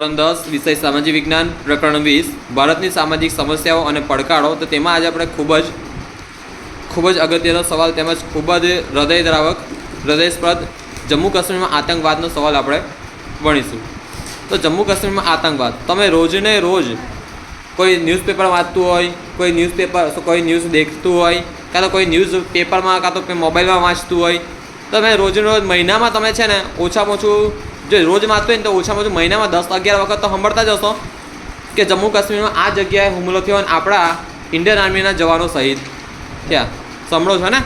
ધોરણ દસ વિષય સામાજિક વિજ્ઞાન, પ્રકરણ વીસ, ભારતની સામાજિક સમસ્યાઓ અને પડકારો. તો તેમાં આજે આપણે ખૂબ જ ખૂબ જ અગત્યનો સવાલ તેમજ ખૂબ જ હૃદયદ્રાવક હૃદયસ્પદ જમ્મુ કાશ્મીરમાં આતંકવાદનો સવાલ આપણે ભણીશું. તો જમ્મુ કાશ્મીરમાં આતંકવાદ. તમે રોજને રોજ કોઈ ન્યૂઝપેપર વાંચતું હોય, કોઈ ન્યૂઝપેપર કોઈ ન્યૂઝ દેખતું હોય, કાં તો કોઈ ન્યૂઝ પેપરમાં, કાં તો મોબાઈલમાં વાંચતું હોય, તમે રોજને રોજ મહિનામાં તમે છે ને ઓછામાં ઓછું જો રોજ વાંચતો હોય ને તો ઓછામાં ઓછું મહિનામાં દસ અગિયાર વખત તો સાંભળતા જ હશો કે જમ્મુ કાશ્મીરમાં આ જગ્યાએ હુમલો થયો અને આપણા ઇન્ડિયન આર્મીના જવાનો શહીદ થયા. સાંભળો છો ને?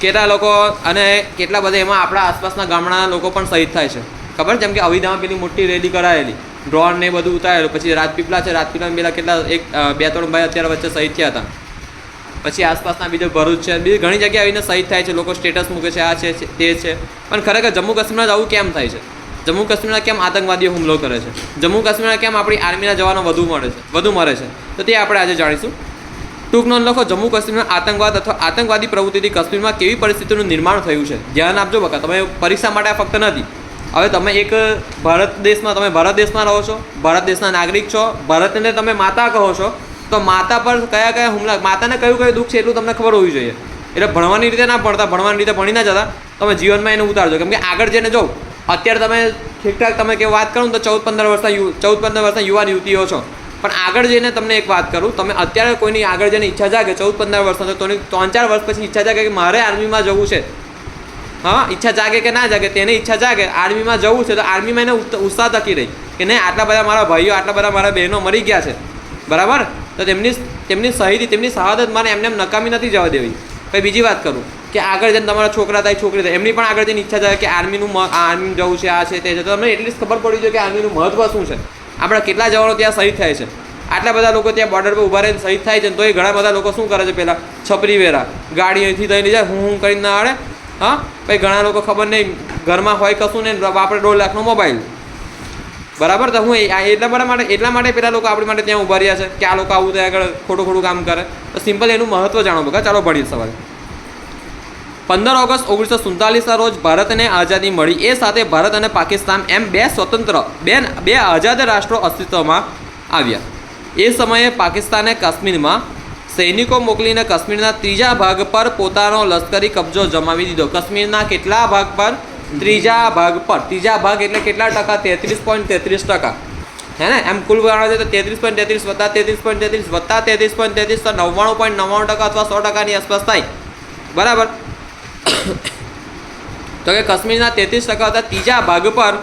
કેટલા લોકો અને કેટલા બધા એમાં આપણા આસપાસના ગામડાના લોકો પણ શહીદ થાય છે. ખબર? જેમ કે અવિધામાં પેલી મોટી રેલી કરાયેલી. ડ્રોન ને બધું ઉતારેલું. પછી રાજપીપળા છે. રાજપીપળામાં પેલા કેટલા એક બે, ત્રણ ભાઈ અત્યારે વચ્ચે શહીદ થયા હતા. પછી આસપાસના બીજો ભરૂચ છે. બીજી ઘણી જગ્યાએ આવીને શહીદ થાય છે. લોકો સ્ટેટસ મૂકે છે. આ છે, તે છે. પણ ખરેખર જમ્મુ કાશ્મીરમાં જ આવું કેમ થાય છે? જમ્મુ કાશ્મીરમાં કેમ આતંકવાદીઓ હુમલો કરે છે? જમ્મુ કાશ્મીરમાં કેમ આપણી આર્મીના જવાનો વધુ મળે છે? વધુ મરે છે? તો તે આપણે આજે જાણીશું. ટૂંક નોંધ લખો, જમ્મુ કાશ્મીરમાં આતંકવાદ અથવા આતંકવાદી પ્રવૃત્તિથી કાશ્મીરમાં કેવી પરિસ્થિતિનું નિર્માણ થયું છે? ધ્યાન આપજો બકા, તમે પરીક્ષા માટે આ ફક્ત નથી. હવે તમે એક ભારત દેશમાં, તમે ભારત દેશમાં રહો છો, ભારત દેશના નાગરિક છો, ભારતને તમે માતા કહો છો, તો માતા પર કયા કયા હુમલા, માતાને કયું કયું દુઃખ છે એટલું તમને ખબર હોવી જોઈએ. એટલે ભણવાની રીતે ના ભણતા, ભણવાની રીતે ભણી ના જતા, તમે જીવનમાં એને ઉતારજો. કેમ કે આગળ જેને જો અત્યારે તમે ઠીકઠાક તમે કે વાત કરું તો ચૌદ પંદર વર્ષના યુ ચૌદ પંદર વર્ષના યુવાન યુવતીઓ છો. પણ આગળ જઈને તમને એક વાત કરું, તમે અત્યારે કોઈની આગળ જઈને ઈચ્છા જાગે, ચૌદ પંદર વર્ષનો, તો તેની ત્રણ ચાર વર્ષ પછી ઈચ્છા જાગે કે મારે આર્મીમાં જવું છે. હા, ઈચ્છા જાગે કે ના જાગે, તેને ઈચ્છા જાગે, આર્મીમાં જવું છે તો આર્મીમાં એને ઉત્સાહ થકી રહી કે નહીં, આટલા બધા મારા ભાઈઓ, આટલા બધા મારા બહેનો મરી ગયા છે. બરાબર? તો તેમની તેમની શહીદી તેમની શહાદત મારે એમને એમ નકામી નથી જવા દેવી. કંઈ બીજી વાત કરું. કે આગળ જઈને તમારા છોકરા થાય, છોકરી થાય. એમની પણ આગળ જઈને ઈચ્છા થાય કે આર્મીનું આર્મી જવું છે, આ છે, તે છે. તો તમને એટલી જ ખબર પડી જોઈએ કે આર્મીનું મહત્ત્વ શું છે. આપણા કેટલા જવાનો ત્યાં શહીદ થાય છે. આટલા બધા લોકો ત્યાં બોર્ડર પર ઊભા રહીને શહીદ થાય છે તો એ ઘણા બધા લોકો શું કરે છે પહેલાં? છપરી વેરા. ગાડી અહીંથી થઈને જાય, હું હું કરીને ના આડે. હા? પછી ઘણા લોકો ખબર નહીં. ઘરમાં હોય કશું નહીં. વાપરે દોઢ લાખનો મોબાઈલ. બરાબર? તો હું એટલા બધા માટે એટલા માટે પેલા લોકો આપણી માટે ત્યાં ઊભા રહ્યા છે કે આ લોકો આવું ત્યાં આગળ ખોટું ખોટું કામ કરે. તો સિમ્પલ એનું મહત્વ જાણો બગા ચાલો, ભણીએ સવારે પંદર ઓગસ્ટ ઓગણીસો સુડતાલીસના રોજ ભારતને આઝાદી મળી. એ સાથે ભારત અને પાકિસ્તાન એમ બે સ્વતંત્ર, બે બે આઝાદ રાષ્ટ્રો અસ્તિત્વમાં આવ્યા. એ સમયે પાકિસ્તાને કાશ્મીરમાં સૈનિકો મોકલીને કાશ્મીરના ત્રીજા ભાગ પર પોતાનો લશ્કરી કબજો જમાવી દીધો. કાશ્મીરના કેટલા ભાગ પર? ત્રીજા ભાગ પર. ત્રીજા ભાગ એટલે કેટલા ટકા? તેત્રીસ પોઈન્ટ તેત્રીસ ટકા. હે ને? એમ કુલ ગણવા છે તો તેત્રીસ પોઈન્ટ તેત્રીસ વત્તા તેત્રીસ પોઈન્ટ તેત્રીસ વત્તા તેત્રીસ પોઈન્ટ તેત્રીસ તો નવ્વાણું પોઈન્ટ નવ્વાણું ટકા અથવા સો ટકાની આસપાસ થાય. બરાબર? તો કે કાશ્મીરના તેત્રીસ ટકા હતા. ત્રીજા ભાગ પર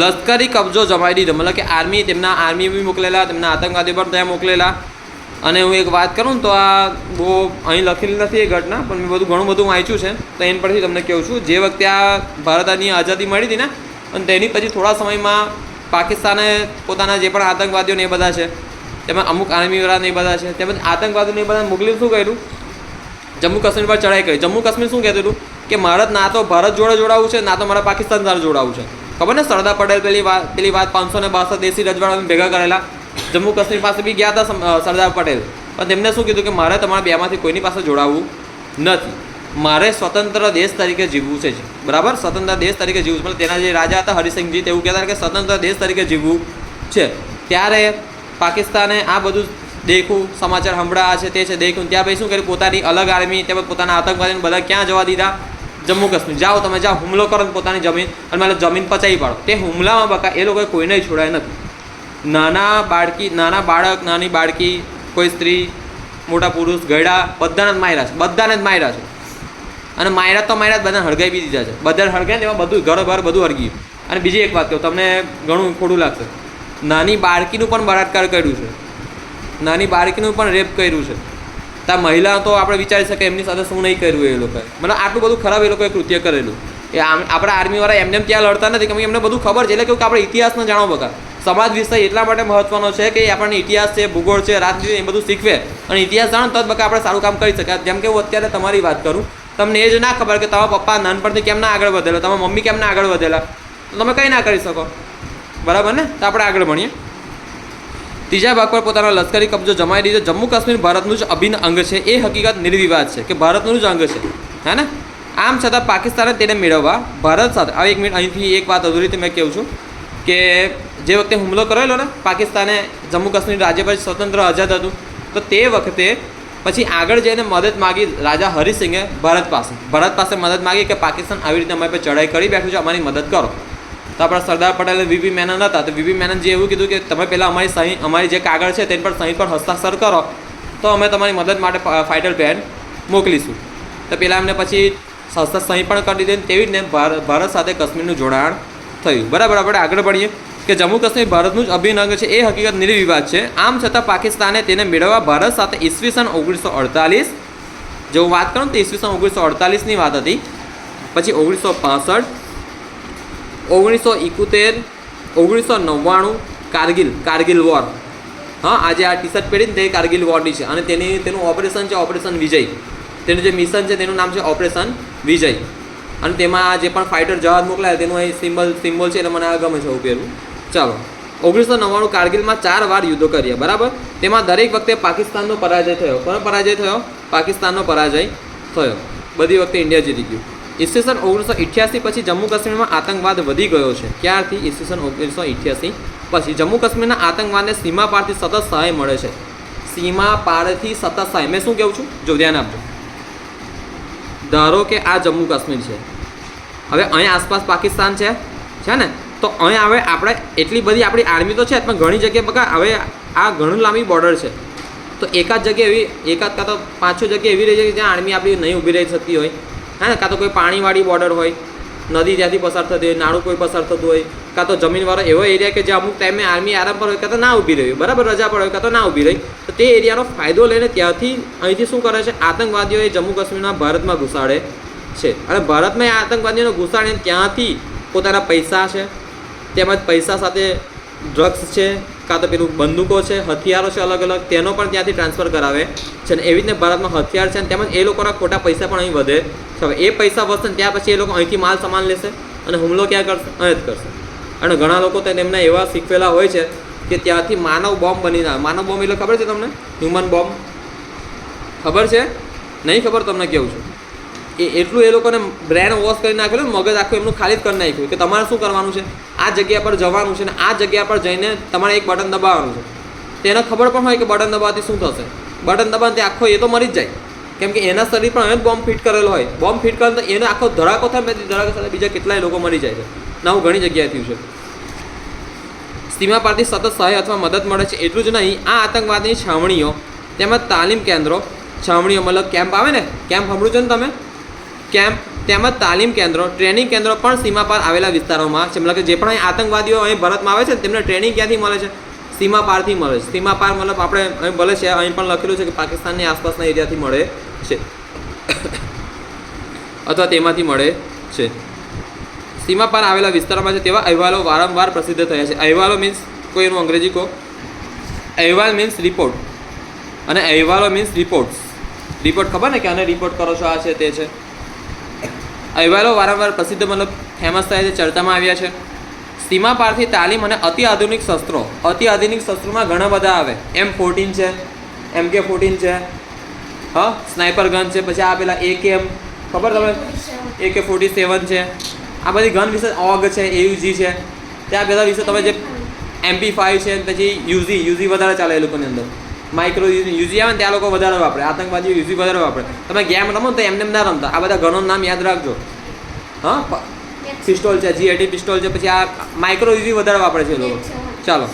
લશ્કરી કબજો જમાવી દીધો. મતલબ કે આર્મી તેમના આર્મી બી મોકલેલા, તેમના આતંકવાદી પણ ત્યાં મોકલેલા. અને હું એક વાત કરું તો આ બહુ અહીં લખેલી નથી એ ઘટના, પણ મેં બધું ઘણું બધું વાંચ્યું છે. તો એના પરથી તમને કહું છું, જે વખતે આ ભારતની આઝાદી મળી હતી ને, અને તેની પછી થોડા સમયમાં પાકિસ્તાને પોતાના જે પણ આતંકવાદીઓ ને એ બધા છે, તેમાં અમુક આર્મીવાળા ને એ બધા છે, તેમજ આતંકવાદીઓને એ બધા મોકલી શું કર્યું? જમ્મુ કાશ્મીર પર ચડાઈ કરી. જમ્મુ કાશ્મીર શું કહેતું હતું? કે મારા ના તો ભારત જોડે જોડાવું છે, ના તો મારા પાકિસ્તાન સાથે જોડાવું છે. ખબર ને સરદાર પટેલ પેલી વાત પેલી વાત પાંચસો ને બાસઠ દેશી રજવાડાને ભેગા કરેલા? જમ્મુ કાશ્મીર પાસે બી ગયા હતા સરદાર પટેલ. પણ તેમને શું કીધું કે મારે તમારા બેમાંથી કોઈની પાસે જોડાવવું નથી. મારે સ્વતંત્ર દેશ તરીકે જીવવું છે બરાબર? સ્વતંત્ર દેશ તરીકે જીવવું છે. તેના જે રાજા હતા હરિસિંહજી તેવું કહેતા કે સ્વતંત્ર દેશ તરીકે જીવવું છે. ત્યારે પાકિસ્તાને આ બધું દેખું, સમાચાર હમણાં આ છે, તે છે, દેખું. ત્યાં પછી શું કર્યું? પોતાની અલગ આર્મી તેમજ પોતાના આતંકવાદીને બધા ક્યાં જવા દીધા? જમ્મુ કાશ્મીર. જાઓ તમે, જાઓ, હુમલો કરો પોતાની જમીન અને મારે જમીન પચાવી પાડો. તે હુમલામાં બકા, એ લોકોએ કોઈને છોડાય નથી. નાના બાળકી, નાના બાળક, નાની બાળકી, કોઈ સ્ત્રી, મોટા પુરુષ ગયડા બધાને જ માર્યા છે, બધાને જ માર્યા છે. અને માયરા તો માર્યા બધાને હળગાવી બી દીધા છે. બધા હળગાય ને એમાં બધું ઘર બહાર બધું હળગી અને બીજી એક વાત કહું, તમને ઘણું ખોટું લાગશે. નાની બાળકીનું પણ બળાત્કાર કર્યું છે. નાની બાળકીનું પણ રેપ કર્યું છે. ત્યાં મહિલા તો આપણે વિચારી શકીએ એમની સાથે શું નહીં કર્યું એ લોકોએ. મતલબ આટલું બધું ખરાબ એ લોકોએ કૃત્ય કરેલું. એ આપણા આર્મીવાળા એમને એમ ત્યાં લડતા નથી. કેમ કે એમને બધું ખબર છે. એટલે કે આપણે ઇતિહાસને જાણો બકા. સમાજ વિષય એટલા માટે મહત્વનો છે કે આપણને ઇતિહાસ છે, ભૂગોળ છે, રાજનીતિ એ બધું શીખવે. અને ઇતિહાસ જાણો તો જ બકા આપણે સારું કામ કરી શકાય. જેમ કે હું અત્યારે તમારી વાત કરું, તમને એ જ ના ખબર કે તમારા પપ્પા નાનપણથી કેમ ના આગળ વધેલા, તમારા મમ્મી કેમ ના આગળ વધેલા. તો તમે કંઈ ના કરી શકો. બરાબર ને? તો આપણે આગળ ભણીએ. ત્રીજા ભાગ પર પોતાનો લશ્કરી કબજો જમાવી દીધો. જમ્મુ કાશ્મીર ભારતનું જ અભિન્ન અંગ છે. એ હકીકત નિર્વિવાદ છે કે ભારતનું જ અંગ છે. હે ને? આમ છતાં પાકિસ્તાને તેને મેળવવા ભારત સાથે હવે એક મિનિટ, અહીંથી એક વાત અધૂરીથી મેં કહું છું કે જે વખતે હુમલો કરેલો ને, પાકિસ્તાને જમ્મુ કાશ્મીર રાજ્ય પર સ્વતંત્ર આઝાદ હતું, તો તે વખતે પછી આગળ જઈને મદદ માગી રાજા હરિસિંહે ભારત પાસે. ભારત પાસે મદદ માગી કે પાકિસ્તાન આવી રીતે અમારી પર ચડાઈ કરી બેઠું છે, અમારી મદદ કરો. તો આપણા સરદાર પટેલ વીપી મેનન હતા. તો વીપી મેનન જે એવું કીધું કે તમે પહેલાં અમારી સહી, અમારી જે કાગળ છે તેની પર સહી પર હસ્તાક્ષર કરો, તો અમે તમારી મદદ માટે ફાઇટર પ્લેન મોકલીશું. તો પહેલાં એમને પછી હસ્તા સહી પણ કરી દીધી તેવી જ ને ભારત સાથે કાશ્મીરનું જોડાણ થયું. બરાબર, આપણે આગળ बढ़ીએ કે જમ્મુ કાશ્મીર ભારતનું જ અભિન્ન અંગ છે, એ હકીકત નિર્વિવાદ છે. આમ છતાં પાકિસ્તાને તેને મેળવવા ભારત સાથે ઈસવીસન ઓગણીસો અડતાલીસ, જો હું વાત કરું તો ઈસવીસન ઓગણીસો અડતાલીસની વાત હતી. પછી ઓગણીસો પાસઠ ઓગણીસો ઇકોતેર ઓગણીસો નવ્વાણું કારગિલ કારગિલ વોર. હા, આજે આ ટી શર્ટ પહેરીને તે કારગિલ વોરની છે. અને તેની, તેનું ઓપરેશન છે ઓપરેશન વિજય. તેનું જે મિશન છે તેનું નામ છે ઓપરેશન વિજય. અને તેમાં જે પણ ફાઇટર જહાજ મોકલાય તેનું અહીં સિમ્બલ સિમ્બોલ છે એટલે મને આ ગમે છે હું પહેરું ચાલો. ઓગણીસો નવ્વાણું કારગિલમાં ચાર વાર યુદ્ધો કર્યા, બરાબર? તેમાં દરેક વખતે પાકિસ્તાનનો પરાજય થયો. કોનો પરાજય થયો? પાકિસ્તાનનો પરાજય થયો. બધી વખતે ઇન્ડિયા જીતી ગયું. ઈસવીસન ઓગણીસો અઠ્યાસી પછી જમ્મુ કાશ્મીરમાં આતંકવાદ વધી ગયો છે. ક્યારથી ઈસવીસન ઓગણીસો અઠ્યાસી પછી જમ્મુ કાશ્મીરના આતંકવાદને સીમા પારથી સતત સહાય મળે છે. સીમા પારથી સતત સહાય. મેં શું કહું છું? જો ધ્યાન આપજો. ધારો કે આ જમ્મુ કાશ્મીર છે. હવે અહીં આસપાસ પાકિસ્તાન છે. છે ને? તો અહીં હવે આપણે એટલી બધી આપણી આર્મી તો છે પણ ઘણી જગ્યાએ બકા હવે આ ઘણું લાંબી બોર્ડર છે. તો એકાદ જગ્યાએ એવી, એકાદ કાં તો પાંચ છ જગ્યાએ એવી રહી છે કે જ્યાં આર્મી આપણી નહીં ઊભી રહી શકતી હોય. હે, કાં તો કોઈ પાણીવાળી બોર્ડર હોય, નદી ત્યાંથી પસાર થતી હોય, નાળું કોઈ પસાર થતું હોય, કાં તો જમીનવાળો એવો એરિયા કે જે અમુક ટાઈમે આર્મી આરામ પર હોય, કાં તો ના ઊભી રહી બરાબર રજા પર હોય, કાં તો ના ઊભી રહી, તો તે એરિયાનો ફાયદો લઈને ત્યાંથી અહીંથી શું કરે છે, આતંકવાદીઓએ જમ્મુ કાશ્મીરમાં ભારતમાં ઘુસાડે છે. અને ભારતમાં એ આતંકવાદીઓને ઘુસાડીને ત્યાંથી પોતાના પૈસા છે, તેમજ પૈસા સાથે ડ્રગ્સ છે કાં તો પેલું બંદૂકો છે, હથિયારો છે અલગ અલગ, તેનો પણ ત્યાંથી ટ્રાન્સફર કરાવે છે અને એવી રીતને ભારતમાં હથિયાર છે અને તેમજ એ લોકોના ખોટા પૈસા પણ અહીં વધે છે. હવે એ પૈસા વધશે ને ત્યાં પછી એ લોકો અહીંથી માલ સામાન લેશે અને હુમલો ક્યાં કરશે? અહીં જ કરશે. અને ઘણા લોકો તો તેમને એવા શીખવેલા હોય છે કે ત્યાંથી માનવ બોમ્બ બની જાય માનવ બોમ્બ એટલે ખબર છે તમને? હ્યુમન બોમ્બ ખબર છે? નહીં ખબર, તમને કેવું છું? એ એટલું એ લોકોને બ્રેન વોશ કરી નાખેલું મગજ આખું એમનું ખાલી જ કરી નાખ્યું કે તમારે શું કરવાનું છે? આ જગ્યા પર જવાનું છે ને આ જગ્યા પર જઈને તમારે એક બટન દબાવવાનું છે. તેને ખબર પણ હોય કે બટન દબાવવાથી શું થશે? બટન દબાવવાથી આખો એ તો મરી જ જાય. કેમ કે એના શરીર પણ હવે બોમ્બ ફિટ કરેલો હોય. બોમ્બ ફિટ કરે તો એને આખો ધડાકો થાય મેં ધડાકો સાથે બીજા કેટલાય લોકો મરી જાય છે. ના હું ઘણી જગ્યાએ થયું છે. સીમા પારથી સતત સહાય અથવા મદદ મળે છે એટલું જ નહીં, આ આતંકવાદની છાવણીઓ, તેમજ તાલીમ કેન્દ્રો, છાવણીઓ મતલબ કેમ્પ આવે ને? કેમ્પ સાંભળ્યું છે ને તમે? કેમ્પ તેમજ તાલીમ કેન્દ્રો, ટ્રેનિંગ કેન્દ્રો પણ સીમા પાર આવેલા વિસ્તારોમાં છે. મતલબ કે જે પણ અહીં આતંકવાદીઓ અહીં ભારતમાં આવે છે તેમને ટ્રેનિંગ ક્યાંથી મળે છે? સીમા પારથી મળે છે. સીમા પાર મતલબ આપણે અહીં ભલે છે અહીં પણ લખેલું છે કે પાકિસ્તાનની આસપાસના એરિયાથી મળે છે. અથવા તેમાંથી મળે છે. સીમા પાર આવેલા વિસ્તારોમાં છે તેવા અહેવાલો વારંવાર પ્રસિદ્ધ થયા છે. અહેવાલો મીન્સ કોઈ એનું અંગ્રેજી કહો. અહેવાલ મીન્સ રિપોર્ટ અને અહેવાલો મીન્સ રિપોર્ટ્સ રિપોર્ટ ખબર ને કે આને રિપોર્ટ કરો છો? આ છે, તે છે. અહેવાલો વારંવાર પ્રસિદ્ધ મતલબ ફેમસ થાય છે, ચર્ચામાં આવ્યા છે. સીમા પારથી તાલીમ અને અતિ આધુનિક શસ્ત્રો, અતિ આધુનિક શસ્ત્રોમાં ઘણા બધા આવે. એમ ફોર્ટીન છે, એમ કે ફોર્ટીન છે, હા સ્નાઇપર ગન છે, પછી આ પેલા એ એમ ખબર તમે એ કે ફોર્ટી સેવન છે. આ બધી ગન વિશે ઓગ છે એયુજી છે. ત્યાં બધા વિશે તમે જે એમપી ફાઇવ છે, પછી યુઝી યુઝી વધારે ચાલે એ લોકોની અંદર. માઇક્રો યુઝી આવે ને ત્યાં લોકો વધારે વાપરે. આતંકવાદીઓ યુઝી વધારે વાપરે. તમે ગેમ રમો તો એમને એમ ના રમતા. આ બધા ગનોનું નામ યાદ રાખજો. હા? પિસ્ટોલ છે જી એટી પિસ્ટોલ છે પછી આ માઇક્રો યુઝી વધારે વાપરે છે લોકો. ચાલો.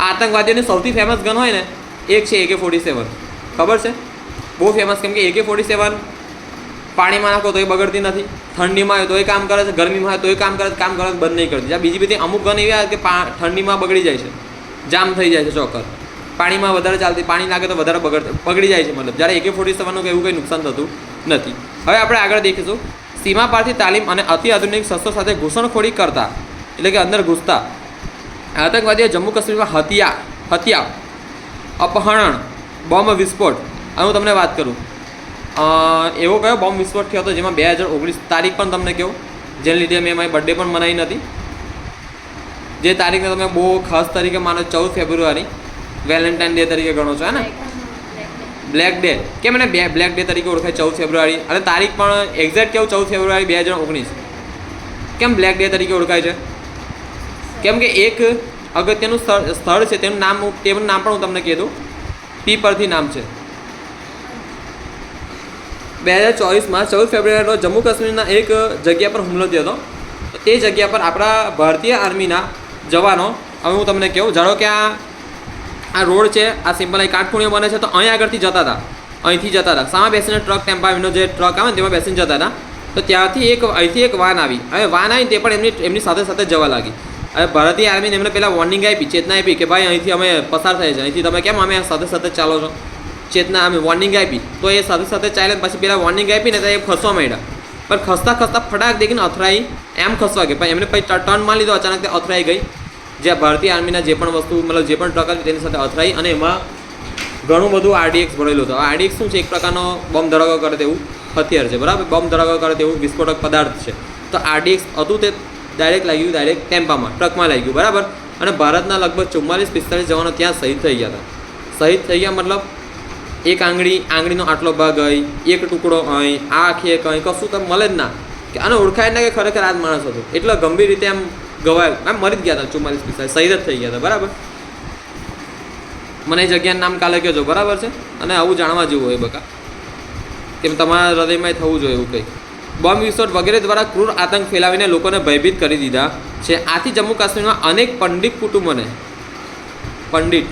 આતંકવાદીઓની સૌથી ફેમસ ગન હોય ને એક છે એકે ફોર્ટી સેવન ખબર છે? બહુ ફેમસ કેમ કે એકે ફોર્ટી સેવન પાણીમાં નાખો તોય બગડતી નથી ઠંડીમાં હોય તોય કામ કરે છે ગરમીમાં હોય તોય કામ કરે કામ કરે બંધ નહીં કરતી. બીજી બધી અમુક ગન એવી આવે કે ઠંડીમાં બગડી જાય છે. જામ થઈ જાય છે ચોકર પાણીમાં વધારે ચાલતી, પાણી લાગે તો વધારે બગડ બગડી જાય છે મતલબ. જ્યારે એકે ફોર્ટી સેવનનું એવું કંઈ નુકસાન થતું નથી. હવે આપણે આગળ દેખીશું. સીમા પારથી તાલીમ અને અતિ આધુનિક શસ્ત્રો સાથે ઘૂસણખોરી કરતા, એટલે કે અંદર ઘૂસતા આતંકવાદીઓ જમ્મુ કાશ્મીરમાં હત્યા હત્યા, અપહરણ, બોમ્બ વિસ્ફોટ, હવે હું તમને વાત કરું. એવો કયો બોમ્બ વિસ્ફોટ થયો હતો જેમાં બે હજાર ઓગણીસ તારીખ પણ તમને કહું. જેને લીધે મેં મારી બર્થડે પણ મનાવી નથી. જે તારીખને તમે બહુ ખાસ તરીકે માનો ચૌદ ફેબ્રુઆરી. વેલેન્ટાઇન ડે તરીકે ગણો છો ને બ્લેક ડે. કેમ એને બે બ્લેક ડે તરીકે ઓળખાય ચૌદ ફેબ્રુઆરી? અને તારીખ પણ એક્ઝેક્ટ કેવું? ચૌદ ફેબ્રુઆરી બે હજાર ઓગણીસ. કેમ બ્લેક ડે તરીકે ઓળખાય છે? કેમ કે એક અગત્યનું સ્થળ સ્થળ છે, તેનું નામ તેનું નામ પણ હું તમને કહી દઉં. પી પરથી નામ છે. બે હજાર ચોવીસમાં ચૌદ ફેબ્રુઆરી રોજ જમ્મુ કાશ્મીરના એક જગ્યા પર હુમલો થયો હતો. તે જગ્યા પર આપણા ભારતીય આર્મીના જવાનો હવે હું તમને કહું જાણો કે આ આ રોડ છે, આ સિમ્પલ અહીં કાટખૂણીઓ બને છે, તો અહીં આગળથી જતા હતા. અહીંથી જતા હતા. સામે બેસીને ટ્રક, ટેમ્પાવીનો જે ટ્રક આવે ને તેમાં બેસીને જતા હતા. તો ત્યાંથી એક, અહીંથી એક વાન આવી. હવે વાન આવી તે પણ એમની એમની સાથે સાથે જવા લાગી. હવે ભારતીય આર્મીને એમને પહેલાં વોર્નિંગ આપી, ચેતના આપી કે ભાઈ અહીંથી અમે પસાર થાય છે અહીંથી તમે કેમ અમે સાથે સાથે ચાલો છો? ચેતના અમે વોર્નિંગ આપી. તો એ સાથે સાથે ચાલે પછી પહેલાં વોર્નિંગ આપી ને તો એ ખસવા માંડ્યા. પણ ખસતા ખસતા ફટાક દેખીને અથડાઈ એમ ખસવા ગઈ. પણ એમને પછી ટર્ન મારી લીધો, અચાનક તે અથડાઈ ગઈ. જે ભારતીય આર્મીના જે પણ વસ્તુ, મતલબ જે પણ ટ્રક હતી તેની સાથે અથડાઈ અને એમાં ઘણું બધું આરડીએક્સ ભરેલું હતું. આરડીએક્સ શું છે? એક પ્રકારનો બોમ્બ ધરાવો કરે તેવું હથિયાર છે, બરાબર? બોમ્બ ધરાવો કરે તેવું વિસ્ફોટક પદાર્થ છે. તો આરડીએક્સ હતું તે ડાયરેક્ટ લાગ્યું ડાયરેક્ટ ટેમ્પામાં ટ્રકમાં લાગ્યું, બરાબર? અને ભારતના લગભગ ચુમ્માલીસ પિસ્તાલીસ જવાનો ત્યાં શહીદ થઈ ગયા હતા. શહીદ થઈ ગયા મતલબ એક આંગળી, આંગળીનો આટલો ભાગ હોય એક ટુકડો હોય આ આખી એક અહીં. કશું તમે મળે જ ના. કે આને ઓળખાય ના કે ખરેખર આ જ માણસ હતો. એટલો ગંભીર રીતે એમ ગવાય એમ મરી જ ગયા હતા ચુમ્માલીસ પિસ્તાલીસ શહીદ જ થઈ ગયા હતા બરાબર? મને એ જગ્યાનું નામ કાલે કહેજો. બરાબર છે? અને આવું જાણવા જેવું હોય બકા. કેમ તમારા હૃદયમાં થવું જોઈએ એવું કંઈક. બોમ્બ વિસ્ફોટ વગેરે દ્વારા ક્રૂર આતંક ફેલાવીને લોકોને ભયભીત કરી દીધા છે. આથી જમ્મુ કાશ્મીરમાં અનેક પંડિત કુટુંબોને પંડિત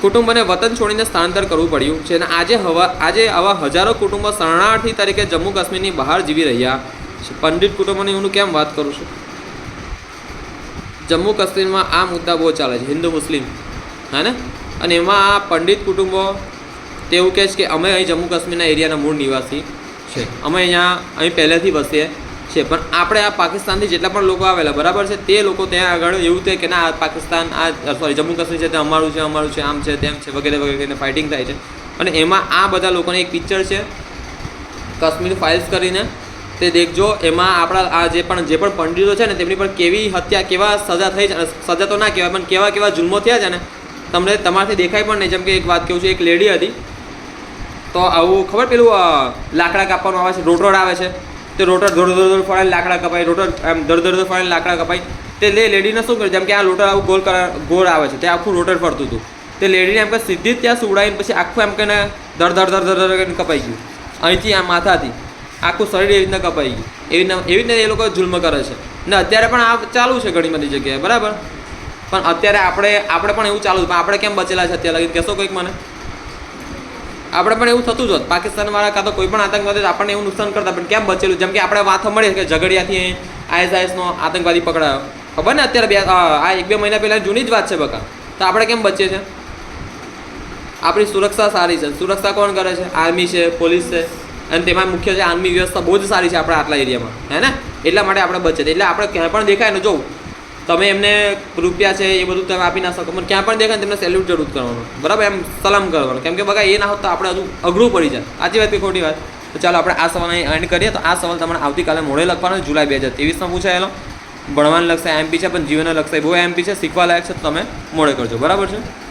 કુટુંબને વતન છોડીને સ્થળાંતર કરવું પડ્યું છે અને આજે હવા આજે આવા હજારો કુટુંબો શરણાર્થી તરીકે જમ્મુ કાશ્મીરની બહાર જીવી રહ્યા છે. પંડિત કુટુંબોની હું કેમ વાત કરું છું? જમ્મુ કાશ્મીરમાં આ મુદ્દા બહુ ચાલે છે હિન્દુ મુસ્લિમ હા ને અને એમાં આ પંડિત કુટુંબો તેવું કહે છે કે અમે અહીં જમ્મુ કાશ્મીરના એરિયાના મૂળ નિવાસી છે. અમે અહીંયા અહીં પહેલેથી વસીએ છીએ પણ આપણે આ પાકિસ્તાનથી જેટલા પણ લોકો આવેલા બરાબર છે? તે લોકો ત્યાં આગળ એવું કહે કે ના આ પાકિસ્તાન આ સોરી જમ્મુ કાશ્મીર છે તે અમારું છે અમારું છે આમ છે તેમ છે વગેરે વગેરે ફાઇટિંગ થાય છે. અને એમાં આ બધા લોકોની એક પિક્ચર છે કાશ્મીર ફાઇલ્સ કરીને તે દેખજો, એમાં આપણા આ જે પણ જે પણ પંડિતો છે ને, તેમની પણ કેવી હત્યા, કેવા સજા થઈ સજા તો ના કહેવાય, પણ કેવા કેવા જુલ્મો થયા છે ને, તમને તમારાથી દેખાય પણ નહીં. જેમ કે એક વાત કહું છું, એક લેડી હતી. તો આવું ખબર પેલું લાકડા કાપવાનું આવે છે રોટોડ આવે છે. તે રોટર ધોર ધોર ધોર ફાડીને લાકડા કપાય, રોટર એમ ધડ ધડ ધોર ફાડીને લાકડા કપાય. તે લે લેડીને શું કર્યું? જેમ કે આ રોટર આવું ગોલ કરા ગોળ આવે છે, તે આખું રોટર ફરતું હતું. તે લેડીને એમ કે સીધી જ ત્યાં સુવડાવીને પછી આખું એમ કે ધર ધર ધર ધર કપાઈ ગયું. અહીંથી આ માથાથી. આખું શરીર એવી રીતના કપાઈ ગયું. એવી રીતના એવી રીતના એ લોકો જુલ્મ કરે છે. ને અત્યારે પણ આ ચાલુ છે ઘણી બધી જગ્યાએ, બરાબર? પણ અત્યારે આપણે આપણે પણ એવું ચાલુ છે. પણ આપણે કેમ બચેલા છે અત્યારે? લગી કહેશો કંઈક મને? આપણે પણ એવું થતું જ હોત. પાકિસ્તાનવાળા કાં તો કોઈ પણ આતંકવાદી આપણને એવું નુકસાન કરતા, પણ કેમ બચેલું? જેમ કે આપણે વાત મળે કે ઝઘડિયાથી આઈએસઆઈએસનો આતંકવાદી પકડાયો. ખબર ને અત્યારે બે આ એક બે મહિના પહેલાં જૂની જ વાત છે બકા. તો આપણે કેમ બચીએ છે? આપણી સુરક્ષા સારી છે. સુરક્ષા કોણ કરે છે? આર્મી છે, પોલીસ છે. અને તેમાં મુખ્ય છે આર્મી વ્યવસ્થા બહુ જ સારી છે આપણા આટલા એરિયામાં. હે ને? એટલા માટે આપણે બચત. એટલે આપણે ક્યાંય પણ દેખાય ને જોઉં તમે એમને રૂપિયા છે એ બધું તમે આપી ના શકો. પણ ક્યાં પણ દેખાય તેમને સેલ્યુટ જરૂર કરવાનું. બરાબર? એમ સલામ કરવાનું. કેમ કે બગા એ ના હોત તો આપણે હજુ અઘરું પડી જાય સાચી વાત કે ખોટી વાત? તો ચાલો આપણે આ સવાલ અહીં એન્ડ કરીએ. તો આ સવાલ તમારે આવતીકાલે મોડે લખવાનો જુલાઈ બે હજાર ત્રેવીસમાં પૂછાયેલો ભણવાના લક્ષ્ય એમપી છે, પણ જીવનના લક્ષાય બહુ એમપી છે. શીખવા લાયક છે તમે મોડે કરજો. બરાબર છે?